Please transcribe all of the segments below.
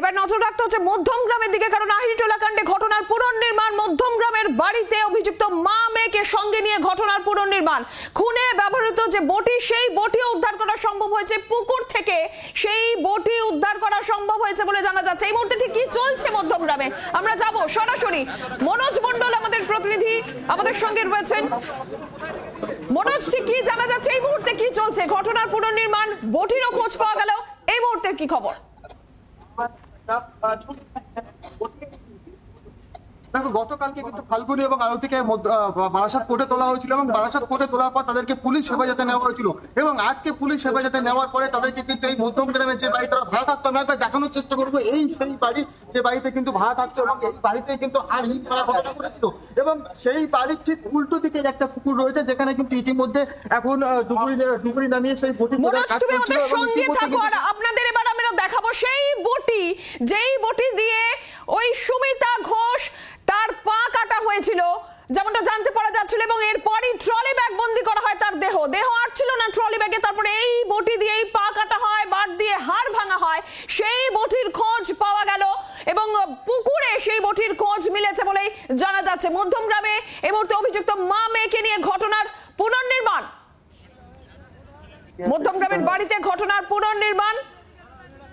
এবার নজর রাখতে হচ্ছে মধ্যম গ্রামের দিকে, কারণ আহিরিটোলা কাণ্ডে ঘটনার পুনর্নির্মাণ, মধ্যম গ্রামের বাড়িতে অভিযুক্ত মা মেয়েকে সঙ্গে নিয়ে ঘটনার পুনর্নির্মাণ। খুনে ব্যবহৃত যে বটি, সেই বটিও উদ্ধার করা সম্ভব হয়েছে। পুকুর থেকে সেই বটি উদ্ধার করা সম্ভব হয়েছে বলে জানা যাচ্ছে। এই মুহূর্তে ঠিক কি চলছে মধ্যম গ্রামে? আমরা যাব সরাসরি। মনোজ মণ্ডল আমাদের প্রতিনিধি, আমাদের সঙ্গে রয়েছেন। মনোজ, ঠিক কি জানা যাচ্ছে? এই মুহূর্তে কি চলছে? ঘটনার পুনর্নির্মাণ, বটিরও খোঁজ পাওয়া গেল। এই মুহূর্তে কি খবর? দেখো গতকালকে কিন্তু ফাল্গুনি এবং আরতিকে বারাসাত কোর্টে তোলা হয়েছিল এবং বারাসাত কোর্টে তোলার পর তাদেরকে পুলিশ হেফাজতে নেওয়া হয়েছিল। এবং আজকে পুলিশ হেফাজতে নেওয়ার পরে তাদেরকে কিন্তু এই মধ্যম গ্রামের যে বাড়ি তারা ভাড়া থাকতো আমি একবার দেখানোর চেষ্টা করব এই সেই বাড়ি যে বাড়িতে কিন্তু ভাড়া থাকতো এবং এই বাড়িতে কিন্তু আর হিট করা ঘটনা ঘটেছিল। এবং সেই বাড়ির ঠিক উল্টো দিকে একটা পুকুর রয়েছে যেখানে কিন্তু ইতিমধ্যে এখন ডুবুরি ডুবুরি নামিয়ে সেই বটি যেই বটি দিয়ে ওই সুমিতা ঘোষ তার পা কাটা হয়েছিল, যেমনটা জানতে পারা যাচ্ছিল, এবং এরপরই ট্রলি ব্যাগ বন্দি করা হয় তার দেহ। দেহ আর ছিল না ট্রলি ব্যাগে, তারপরে এই বটি দিয়ে এই পা কাটা হয়, বাট দিয়ে হাড় ভাঙা হয়, সেই বটির খোঁজ পাওয়া গেল, এবং পুকুরে সেই বটির খোঁজ মিলেছে বলেই জানা যাচ্ছে। মধ্যম গ্রামে এই মুহূর্তে অভিযুক্ত মা মেয়েকে নিয়ে ঘটনার পুনর্নির্মাণ। মধ্যম গ্রামের বাড়িতে ঘটনার পুনর্নির্মাণ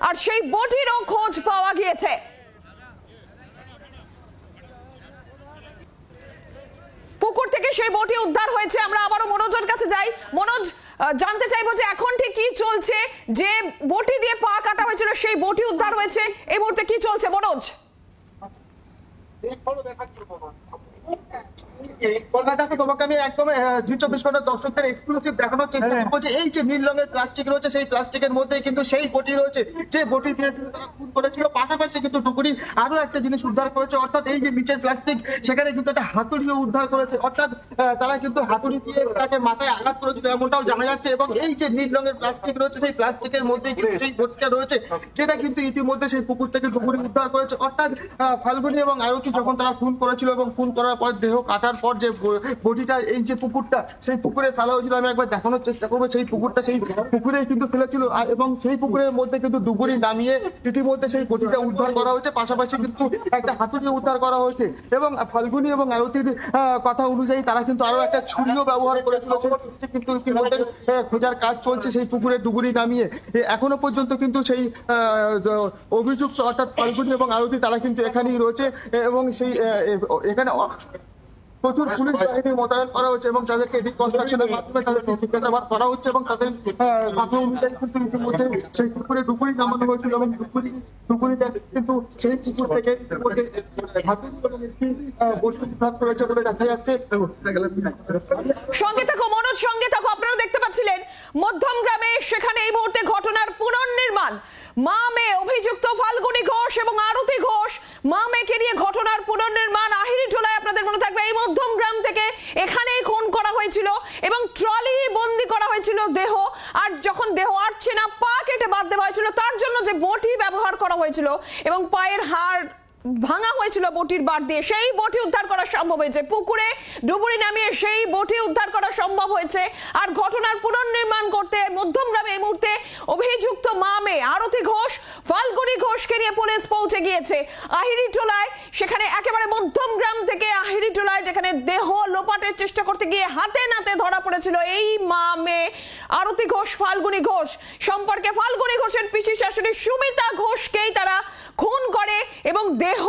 আর সেই বটিরও খোঁজ পাওয়া গিয়েছে। পুকুর থেকে সেই বটি উদ্ধার হয়েছে। আমরা আবারও মনোজের কাছে যাই। মনোজ জানতে চাইব যে এখন ঠিক কি চলছে? যে বটি দিয়ে পা কাটা হয়েছিল, সেই বটি উদ্ধার হয়েছে। এই মুহূর্তে কি চলছে? মনোজ। কলকাতাকে তোমাকে আমি একদম জি চব্বিশ ঘণ্টা দর্শকদের এক্সক্লুসিভ দেখানোর চেষ্টা করব যে এই যে নীল রঙের প্লাস্টিক রয়েছে সেই প্লাস্টিকের মধ্যে কিন্তু সেই বটি রয়েছে। যে বটি দিয়ে কিন্তু তারা খুন করেছিল পাশাপাশি কিন্তু টুকুরি আরও একটা জিনিস উদ্ধার করেছে অর্থাৎ এই যে নিচের প্লাস্টিক সেখানে কিন্তু একটা হাতুড়িও উদ্ধার করেছে। অর্থাৎ তারা কিন্তু হাতুড়ি দিয়ে তাকে মাথায় আঘাত করেছিল এমনটাও জানা যাচ্ছে এবং এই যে নীল রঙের প্লাস্টিক রয়েছে সেই প্লাস্টিকের মধ্যে কিন্তু সেই বটিটা রয়েছে যেটা কিন্তু ইতিমধ্যে সেই পুকুর থেকে টুকুরি উদ্ধার করেছে। অর্থাৎ ফাল্গুনি এবং আরতি যখন তারা খুন করেছিল এবং খুন করার পর দেহ কাটার পর যে বডিটা, এই যে পুকুরটা, সেই পুকুরে ফেলা হয়েছিল আমি একবার দেখানোর চেষ্টা করব, সেই পুকুরটা সেই পুকুরে কিন্তু ফেলেছিল। আর এবং সেই পুকুরের মধ্যে কিন্তু ডুবুরি নামিয়ে ইতিমধ্যে সেই বডিটা উদ্ধার করা হয়েছে। পাশাপাশি কিন্তু একটা হাতুড়ি উদ্ধার করা হয়েছে। এবং ফাল্গুনি এবং আরতির কথা অনুযায়ী তারা কিন্তু আরও একটা ছুরিও ব্যবহার করেছিল। কিন্তু ইতিমধ্যে খোঁজার কাজ চলছে সেই পুকুরে ডুবুরি নামিয়ে। এখনও পর্যন্ত কিন্তু সেই অভিযুক্ত অর্থাৎ ফাল্গুনি এবং আরতি তারা কিন্তু এখানেই রয়েছে। এবং সেই এখানে প্রচুর পুলিশ বাহিনী মোতায়েন করা হচ্ছে এবং তাদেরকে রিকনস্ট্রাকশনের মাধ্যমে তাদেরকে জিজ্ঞাসাবাদ করা হচ্ছে এবং তাদের কথা অনুযায়ী কিন্তু ইতিমধ্যে সেই পুকুরে ডুবুরি নামানো হয়েছিল এবং ডুবুরি ডুবুরিতে কিন্তু সেই পুকুর থেকে ইতিমধ্যে হাতুড়ি এবং একটি বস্তু উদ্ধার করেছে বলে দেখা যাচ্ছে। সঙ্গে থাকো মনোজ সঙ্গে থাকো। আপনারা দেখতে পাচ্ছিলেন মধ্যম গ্রামে সেখানে এই মুহূর্তে ঘটনার পুনর্নির্মাণ। মা মেয়ে অভিযুক্ত ফাল্গুনি ঘোষ এবং আরতি ঘোষ। মা মেয়েকে নিয়ে ঘটনার পুনর্নির্মাণ। আহিরি টোলায় আপনাদের মনে থাকবে এই মধ্যম গ্রাম থেকে এখানেই খুন করা হয়েছিল এবং ট্রলি বন্দি করা হয়েছিল দেহ। আর যখন দেহ আটছে না, পা কেটে বাদ দেওয়া হয়েছিল, তার জন্য যে বটি ব্যবহার করা হয়েছিল এবং পায়ের হাড় ভাঙা হয়েছিল বটির বার দিয়ে। সেই বটি উদ্ধার করা সম্ভব হয়েছে। পুকুরে ডুবুরি নামিয়ে সেই বটি উদ্ধার করা সম্ভব হয়েছে। আর ঘটনার পুনর্নির্মাণ করতে মধ্যম গ্রামে এই মুহূর্তে অভিযুক্ত মা মেয়ে আরতি ঘোষ, ফাল্গুনি ঘোষকে নিয়ে পুলিশ পৌঁছে গিয়েছে আহিরি টোলায় সেখানে একেবারে মধ্যম গ্রাম থেকে আহিরি টোলায় যেখানে দেহ লোপাটের চেষ্টা করতে গিয়ে হাতে নাতে ধরা পড়েছিল এই মা মেয়ে। আরতি ঘোষ, ফাল্গুনি ঘোষ। সম্পর্কে ফাল্গুনি ঘোষের পিসি শাশুড়ি সুমিতা ঘোষকেই তারা খুন করে এবং দেহ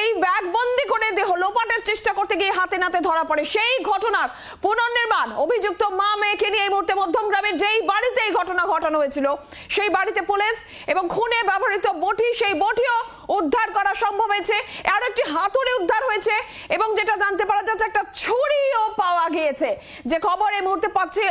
এই ব্যাগবন্দি করে দেহ লোপাটের চেষ্টা করতে গিয়ে হাতে নাতে ধরা পড়ে। সেই ঘটনার পুনর্নির্মাণ অভিযুক্ত মা মেয়েকে নিয়ে এই মুহূর্তে মধ্যম গ্রামের যেই বাড়িতে এই ঘটনা ঘটানো হয়েছিল, সেই বাড়িতে পুলিশ এবং খুনে ব্যবহৃত বটি, সেই বটিও উদ্ধার করা সম্ভব হয়েছে। আর একটি হাতুড়ি উদ্ধার হয়েছে এবং যেটা জানতে পারা যাচ্ছে, একটা ছুরিও পাওয়া গিয়েছে। যে খবর এই মুহূর্তে পাচ্ছে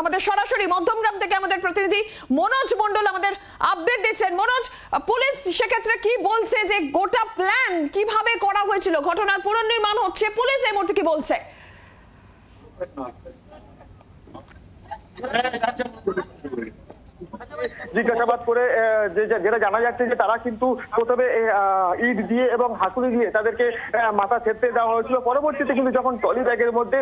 আমাদের সরাসরি মধ্যমগ্রাম থেকে আমাদের প্রতিনিধি মনোজ মণ্ডল আমাদের আপডেট দিচ্ছেন। মনোজ, পুলিশ সেক্ষেত্রে কি বলছে যে গোটা প্ল্যান কীভাবে করা হয়েছিল? ঘটনার পুনর্নির্মাণ হচ্ছে, পুলিশ এই মুহূর্তে কি বলছে। জিজ্ঞাসাবাদ করে যেটা জানা যাচ্ছে যে তারা কিন্তু প্রথমে ইট দিয়ে এবং হাতুড়ি দিয়ে তাদেরকে মাথা ছেড়তে দেওয়া হয়েছিল। পরবর্তীতে কিন্তু যখন ট্রলি ব্যাগের মধ্যে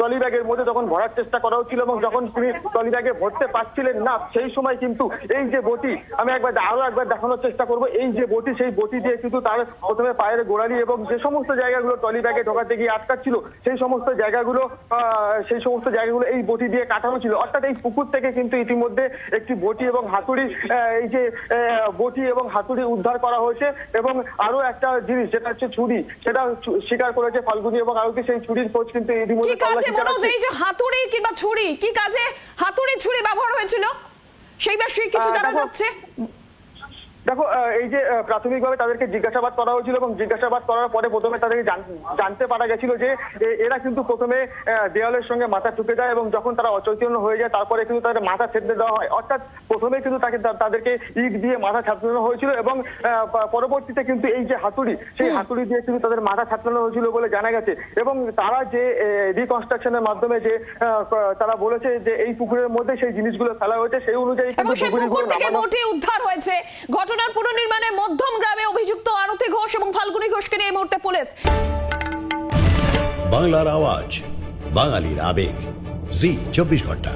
ট্রলি ব্যাগের মধ্যে যখন ভরার চেষ্টা করা হচ্ছিল এবং যখন তিনি ট্রলি ব্যাগে ভরতে পারছিলেন না, সেই সময় কিন্তু এই যে বটি, আমি একবার আরও একবার দেখানোর চেষ্টা করব। এই যে বটি, সেই বটি দিয়ে কিন্তু তার প্রথমে পায়ের গোড়ালি এবং যে সমস্ত জায়গাগুলো ট্রলি ব্যাগে ঢোকাতে গিয়ে আটকাচ্ছিল, সেই সমস্ত জায়গাগুলো সেই সমস্ত জায়গাগুলো এই বটি দিয়ে কাটানো ছিল। অর্থাৎ এই পুকুর থেকে কিন্তু ইতিমধ্যে একটি বটি এবং হাতুড়ি এই যে বটি এবং হাতুড়ি উদ্ধার করা হয়েছে এবং আরও একটা জিনিস যেটা হচ্ছে ছুরি। সেটা স্বীকার করেছে ফাল্গুনি এবং আরতি সেই ছুরির খোঁজ কিন্তু ইতিমধ্যে কাজে মনে হচ্ছে এই যে হাতুড়ি কিংবা ছুরি কি কাজে হাতুড়ি ছুরি ব্যবহার হয়েছিল? সেই বিষয়ে কিছু জানা যাচ্ছে? দেখো এই যে প্রাথমিকভাবে তাদেরকে জিজ্ঞাসাবাদ করা হয়েছিল এবং জিজ্ঞাসাবাদ করার পরে প্রথমে তাদেরকে জানতে পারা গেছিল যে এরা কিন্তু প্রথমে দেওয়ালের সঙ্গে মাথা ঠুকে যায় এবং যখন তারা অচৈতন্য হয়ে যায় তারপরে কিন্তু তাদের মাথা ছেড়ে দেওয়া হয়। অর্থাৎ প্রথমে কিন্তু তাকে তাদেরকে ইট দিয়ে মাথা ছাতলানো হয়েছিল এবং পরবর্তীতে কিন্তু এই যে হাতুড়ি সেই হাতুড়ি দিয়ে কিন্তু তাদের মাথা ছাতলানো হয়েছিল বলে জানা গেছে। এবং তারা যে রিকনস্ট্রাকশনের মাধ্যমে যে তারা বলেছে যে এই পুকুরের মধ্যে সেই জিনিসগুলো ফেলা হয়েছে সেই অনুযায়ী কিন্তু পুকুর থেকে নামানো- উদ্ধার হয়েছে। ঘটনার পুনর্নির্মাণে মধ্যম গ্রামে অভিযুক্ত আরতি ঘোষ এবং ফাল্গুনি ঘোষকে নিয়ে এই মুহূর্তে পুলিশ। বাংলার আওয়াজ, বাঙালির আবেগ। জি, চব্বিশ ঘণ্টা।